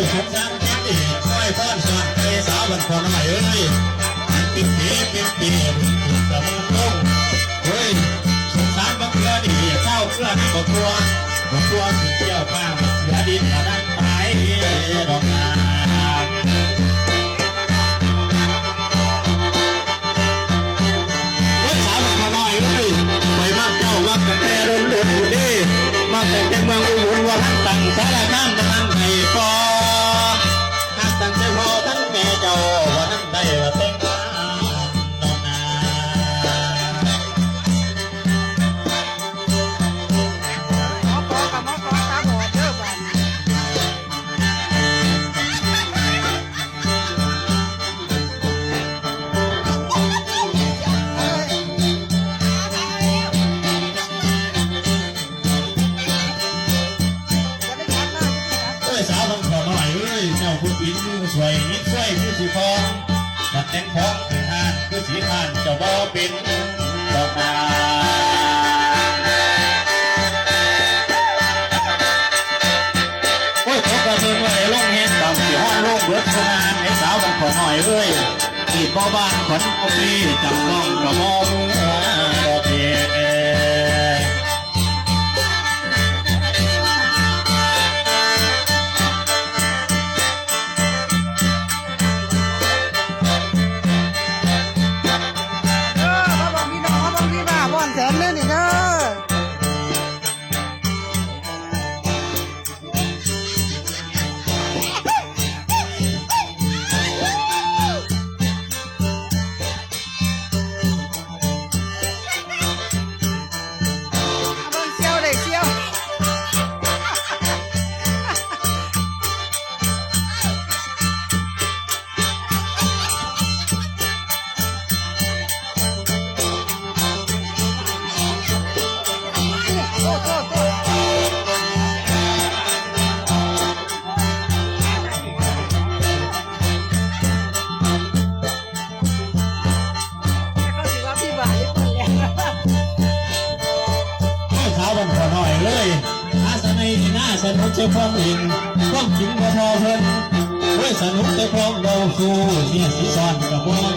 ยสงสารแค่นี้ค่อยป้อนสอนไปสาวบันพรใหม่เอ้ยปิดปีปิดปีกระมือต้งเฮ้ยสงสารบักเกลือดีเศร้าเกลือนบักตัวบักตัวสิเที่ยวข้างเสือดินกระดังตายดอกนารถสาวมาหน่อยเลยไปมากเจ้าวัดแต่รุ่นรุ่นอยู่ดีมาแต่แต่เมืองอุบลว่าท่านตั้งสารน้ำท่านให้ สวยนิดสวยคือสีทองบัดแต่งทองคือหานคือสีทานจะบ่เป็นดอกนาโอ้ยพบกับเมืองไว้ลงเห็นดำสีห้องลงเบิดสนานไอ้สาวบันขอหน่อยเอ้ยที่พ่อบ้านขวัญเอาปีจำต้องกระมอ หน้าสนุกเจ้าพ้อมเองต้องจริงก็พอเพิ่นด้วยสนุกแต่พร้อมเราคู่เนี่ยสีซ้อนกับพว